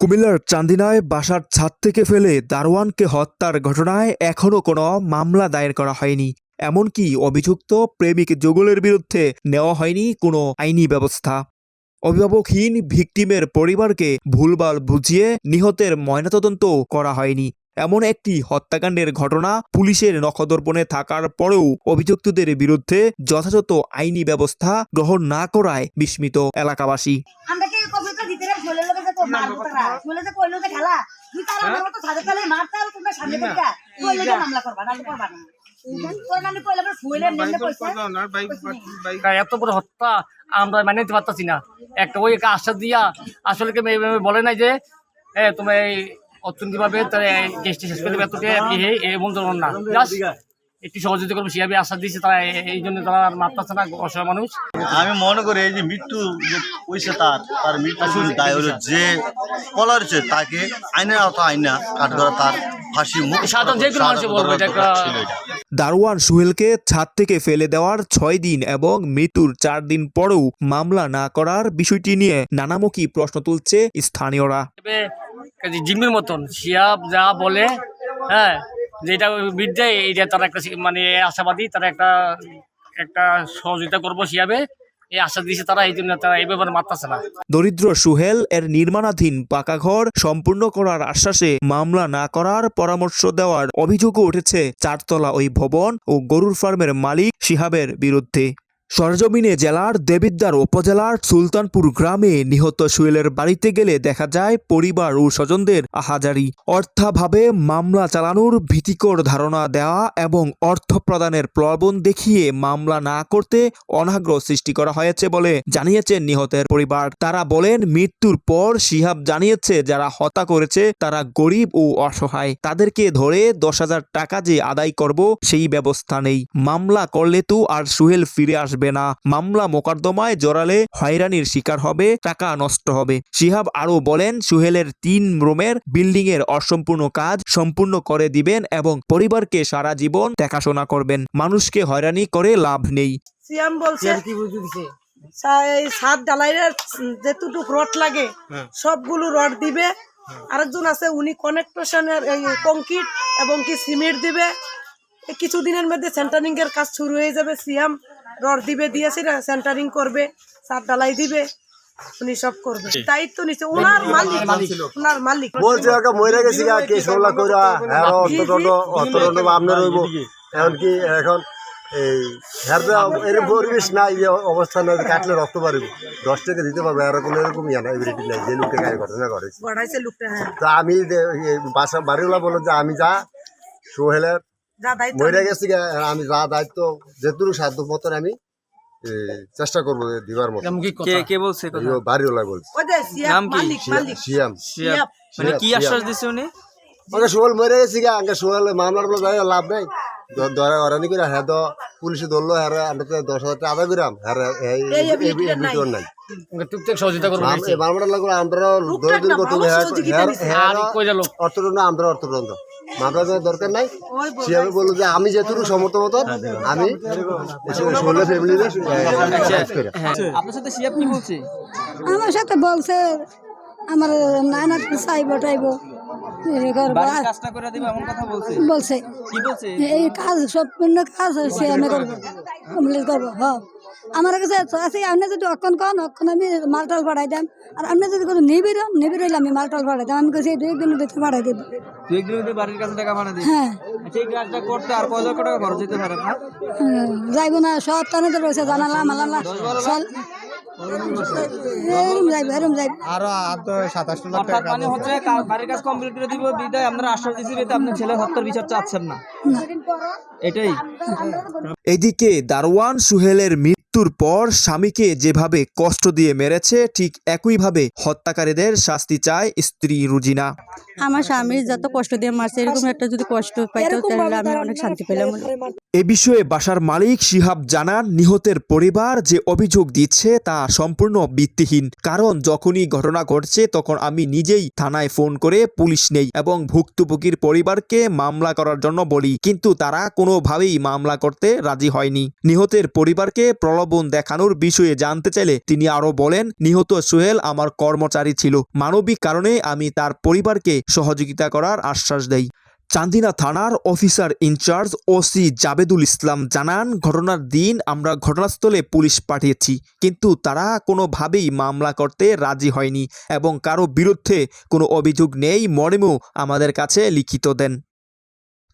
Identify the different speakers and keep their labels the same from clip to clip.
Speaker 1: কুমিল্লার চান্দিনায় বাসার ছাদ থেকে ফেলে দারোয়ানকে হত্যার ঘটনায় এখনও কোনো মামলা দায়ের করা হয়নি। এমনকি অভিযুক্ত প্রেমিক যুগলের বিরুদ্ধে নেওয়া হয়নি কোনো আইনি ব্যবস্থা। অভিভাবকহীন ভিকটিমের পরিবারকে ভুলভাল বুঝিয়ে নিহতের ময়নাতদন্ত করা হয়নি। এমন একটি হত্যাকাণ্ডের ঘটনা পুলিশের নখদর্পণে থাকার পরেও অভিযুক্তদের বিরুদ্ধে যথাযথ আইনি ব্যবস্থা গ্রহণ না করায় বিস্মিত এলাকাবাসী
Speaker 2: আমরা কি কবিতা দিতে রে ঝোলে লোকে তো মারবো তারা। ঝোলে যে কইলো যে খেলা তুই তার আমার মতো সাদে তালে মারতে আর তোমরা সামনে থেকে কইলে যে মামলা করবা না করবা না। তোর মানে কইলে পরে ফুইলে নেমে কইছে
Speaker 3: তা এত বড় হত্যা আমরা মানে নিতে পারতাছি না। একটা ওই একটা আশ্বাস দিয়া আসলে বলে নাই যে হ্যাঁ তুমি এই অর্থনীতি ভাবে কেসটি শেষ করে দেবে এতটা এমন ধরনের না। একটু সহযোগিতা করব সেভাবে আশ্বাস দিয়েছে তারা এই জন্য তারা আর মারতেছে না অসহায় মানুষ।
Speaker 4: আমি মনে করি এই যে মৃত্যু যে হয়েছে তার তার মৃত্যু দায় হলো যে পলারছে তাকে আইনের আওতা আইনা কাঠগড়া তার ফাঁসি মুখ
Speaker 3: সাধারণ যে কোনো বলবে
Speaker 1: দারোয়ান সুহেলকে ছাদ থেকে ফেলে দেওয়ার ছয় দিন এবং মৃত্যুর চার দিন পরেও মামলা না করার বিষয়টি নিয়ে নানামুখী প্রশ্ন তুলছে স্থানীয়রা।
Speaker 3: জিম্মির মতন শিয়াব যা বলে হ্যাঁ যেটা বিদ্যায় এটা তারা একটা মানে আশাবাদী, তারা একটা একটা সহযোগিতা করব সেভাবে। এই আশা দিয়েছে তারা, এই জন্য তারা না।
Speaker 1: দরিদ্র সুহেল এর নির্মাণাধীন পাকা ঘর সম্পূর্ণ করার আশ্বাসে মামলা না করার পরামর্শ দেওয়ার অভিযোগও উঠেছে চারতলা ওই ভবন ও গরুর ফার্মের মালিক সিহাবের বিরুদ্ধে। সরজমিনে জেলার দেবিদ্বার উপজেলার সুলতানপুর গ্রামে নিহত সুহেলের বাড়িতে গেলে দেখা যায় পরিবার ও স্বজনদের আহাজারি অর্থাভাবে মামলা চালানোর ভীতিকর ধারণা দেওয়া এবং অর্থ প্রদানের প্রলোভন দেখিয়ে মামলা না করতে অনাগ্রহ সৃষ্টি করা হয়েছে বলে জানিয়েছেন নিহতের পরিবার। তারা বলেন, মৃত্যুর পর শিহাব জানিয়েছে, যারা হত্যা করেছে তারা গরিব ও অসহায়। তাদেরকে ধরে দশ হাজার টাকা যে আদায় করব সেই ব্যবস্থা নেই। মামলা করলে তো আর সুহেল ফিরে আসবে না। মামলা মোকদ্দমায় জড়ালে হয়রানির শিকার হবে টাকা নষ্ট হবে। শিহাব আরও বলেন সুহেলের তিন রুমের বিল্ডিং এর অসম্পূর্ণ কাজ সম্পূর্ণ করে দিবেন এবং পরিবারকে সারা জীবন দেখাশোনা করবেন। মানুষকে হয়রানি করে লাভ নেই।
Speaker 5: সিয়াম বলছে সাত ডালাইয়ের যেটুকু রড লাগে সবগুলো রড দিবে। আরেকজন আছে উনি কনেকশনের কংক্রিট এবং কি সিমেন্ট দিবে। এই কিছুদিনের মধ্যে সেন্টারিং এর কাজ শুরু হয়ে যাবে সিয়াম। রড দিবে দিয়েছে না সেন্টারিং করবে সাত ডালাই দিবে উনি সব করবে। দায়িত্ব নিচ্ছে ওনার মালিক ওনার মালিক।
Speaker 6: বলছে ওকে মরে গেছি কে সোলা কইরা হ্যাঁ রইব এখন কি এখন এই হ্যাঁ পরিবেশ নাই যে অবস্থা নাই কাটলে রক্ত পারিব দশ টাকা দিতে পারবে আর কোনো এরকম ইয়া নাই এবিলিটি নাই যে লোকটা গায়ে ঘটনা
Speaker 5: গড়াইছে হ্যাঁ।
Speaker 6: তা আমি বাসা বাড়িওয়ালা বলো যে আমি যা সোহেলের মরে গেছি আমি যা দায়িত্ব যেটুকু সাধ্য মতন আমি চেষ্টা করব দিবার মতো।
Speaker 7: কে কে বলছে কথা?
Speaker 6: বাড়িওয়ালা বলছে।
Speaker 7: নাম কি?
Speaker 6: সিয়াম।
Speaker 5: সিয়াম।
Speaker 7: মানে কি আশ্বাস। দিছে উনি?
Speaker 6: সোহেল মরে গেছি গা আগে সোহেল মামলার বলে যাই লাভ নাই দ- ধরা হরানি করে হ্যাঁ তো পুলিশে ধরলো হ্যাঁ আমরা তো দশ হাজার টাকা আদায় করাম হ্যাঁ
Speaker 5: নাই।
Speaker 3: টুকটাক সহযোগিতা করব
Speaker 6: মামলাটা লাগল আমরা করতে অর্থদণ্ড অর্থদণ্ড মামলা দেওয়ার দরকার নাই সে আমি বলল যে আমি যেটুকু সমর্থ মতো আমি সোহেল ফ্যামিলির
Speaker 7: আপনার সাথে কি বলছে
Speaker 8: আমার সাথে বলছে আমার নানা চাইব টাইব
Speaker 7: কাজটা করে এমন কথা বলছে?
Speaker 8: বলছে।
Speaker 7: কি বলছে?
Speaker 8: এই কাজ সম্পূর্ণ কাজ হচ্ছে আমি করব কমপ্লিট করব হ। আমার কাছে আছে আপনি যদি অক্ষণ কন অক্ষণ আমি মালটাল পাঠাই দাম আর আপনি যদি কোনো নিবিড় নিবিড় হইলে আমি মালটাল পাঠাই দাম আমি কাছে দুই একদিনের ভিতরে পাঠাই দেবো।
Speaker 7: দু একদিনের মধ্যে বাড়ির কাছে টাকা ভাড়া দিবে?
Speaker 8: হ্যাঁ।
Speaker 7: এই কাজটা করতে আর কয় লক্ষ টাকা খরচ যেতে পারে না
Speaker 8: হ্যাঁ, যাইবো না সব টানে রয়েছে জানালা মালালা
Speaker 7: মানে হচ্ছে বাড়ির কাজ কমপ্লিট করে দিব বিদায় আপনারা আশ্বাস দিচ্ছি ছেলে হত্যার বিচার চাচ্ছেন না। এটাই।
Speaker 1: এদিকে দারওয়ান সুহেলের মৃত্যুর পর স্বামীকে যেভাবে কষ্ট দিয়ে মেরেছে ঠিক একইভাবে হত্যাকারীদের শাস্তি চায় স্ত্রী রুজিনা।
Speaker 9: আমার স্বামীর যত কষ্ট দিয়ে মারছে এরকম একটা যদি কষ্ট পাইতো তাহলে আমি অনেক শান্তি পেলাম।
Speaker 1: এ বিষয়ে বাসার মালিক শিহাব জানান নিহতের পরিবার যে অভিযোগ দিচ্ছে তা সম্পূর্ণ ভিত্তিহীন। কারণ যখনই ঘটনা ঘটছে তখন আমি নিজেই থানায় ফোন করে পুলিশ নেই এবং ভুক্তভোগীর পরিবারকে মামলা করার জন্য বলি। কিন্তু তারা কোনোভাবেই মামলা করতে রাজি হয়নি। নিহতের পরিবারকে প্রলোভন প্রলোভন দেখানোর বিষয়ে জানতে চাইলে তিনি আরও বলেন, নিহত সোহেল আমার কর্মচারী ছিল। মানবিক কারণে আমি তার পরিবারকে সহযোগিতা করার আশ্বাস দেই। চান্দিনা থানার officer in charge OC Jabedul Islam জানান, ঘটনার দিন আমরা ঘটনাস্থলে পুলিশ পাঠিয়েছি, কিন্তু তারা কোনোভাবেই মামলা করতে রাজি হয়নি এবং কারও বিরুদ্ধে কোনো অভিযোগ নেই, মর্মেও আমাদের কাছে লিখিত দেন।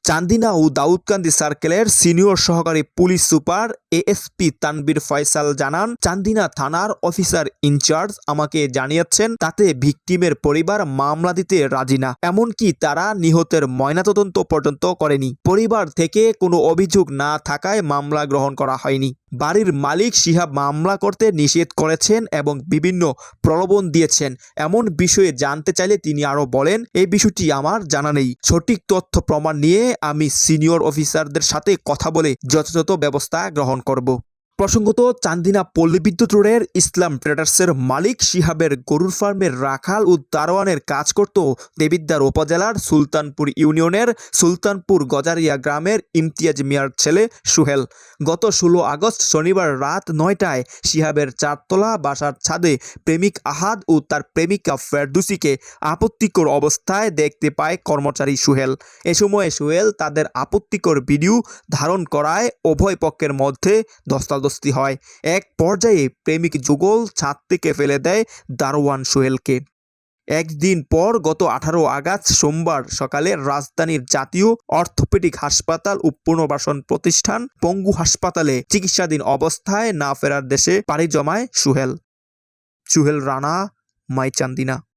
Speaker 1: চান্দিনা ও দাউদকান্দি সার্কেলের সিনিয়র সহকারী police super ASP Tanvir Faisal জানান, চান্দিনা থানার অফিসার ইনচার্জ আমাকে জানিয়েছেন, তাতে ভিকটিমের পরিবার মামলা দিতে রাজি না। এমনকি তারা নিহতের ময়নাতদন্ত পর্যন্ত করেনি। পরিবার থেকে কোনো অভিযোগ না থাকায় মামলা গ্রহণ করা হয়নি। বাড়ির মালিক সিহাব মামলা করতে নিষেধ করেছেন এবং বিভিন্ন প্রলোভন দিয়েছেন। এমন বিষয়ে জানতে চাইলে তিনি আরও বলেন, এই বিষয়টি আমার জানা নেই। সঠিক তথ্য প্রমাণ নিয়ে আমি সিনিয়র অফিসারদের সাথে কথা বলে যথাযথ ব্যবস্থা গ্রহণ করব। প্রসঙ্গত, চান্দিনা পল্লী বিদ্যুৎ রোডের ইসলাম ট্রেডার্সের মালিক শিহাবের গরুর ফার্মের রাখাল ও দারোয়ানের কাজ করত দেবিদ্বার উপজেলার সুলতানপুর ইউনিয়নের সুলতানপুর গজারিয়া গ্রামের ইমতিয়াজ মিয়ার ছেলে সুহেল। গত ষোলো আগস্ট শনিবার রাত নয়টায় শিহাবের চারতলা বাসার ছাদে প্রেমিক আহাদ ও তার প্রেমিকা ফেরদুসিকে আপত্তিকর অবস্থায় দেখতে পায় কর্মচারী সুহেল। এ সময় সুহেল তাদের আপত্তিকর ভিডিও ধারণ করায় উভয় পক্ষের মধ্যে ধস্তাধস্তি হয়। এক পর্যায়ে প্রেমিক যুগল ছাদ থেকে ফেলে দেয় দারোয়ান সোহেলকে। একদিন পর গত আঠারো আগস্ট সোমবার সকালে রাজধানীর জাতীয় অর্থোপেডিক হাসপাতাল ও পুনর্বাসন প্রতিষ্ঠান পঙ্গু হাসপাতালে চিকিৎসাধীন অবস্থায় না ফেরার দেশে পাড়ি জমায় সুহেল। সুহেল রানা, মাইচান্দিনা।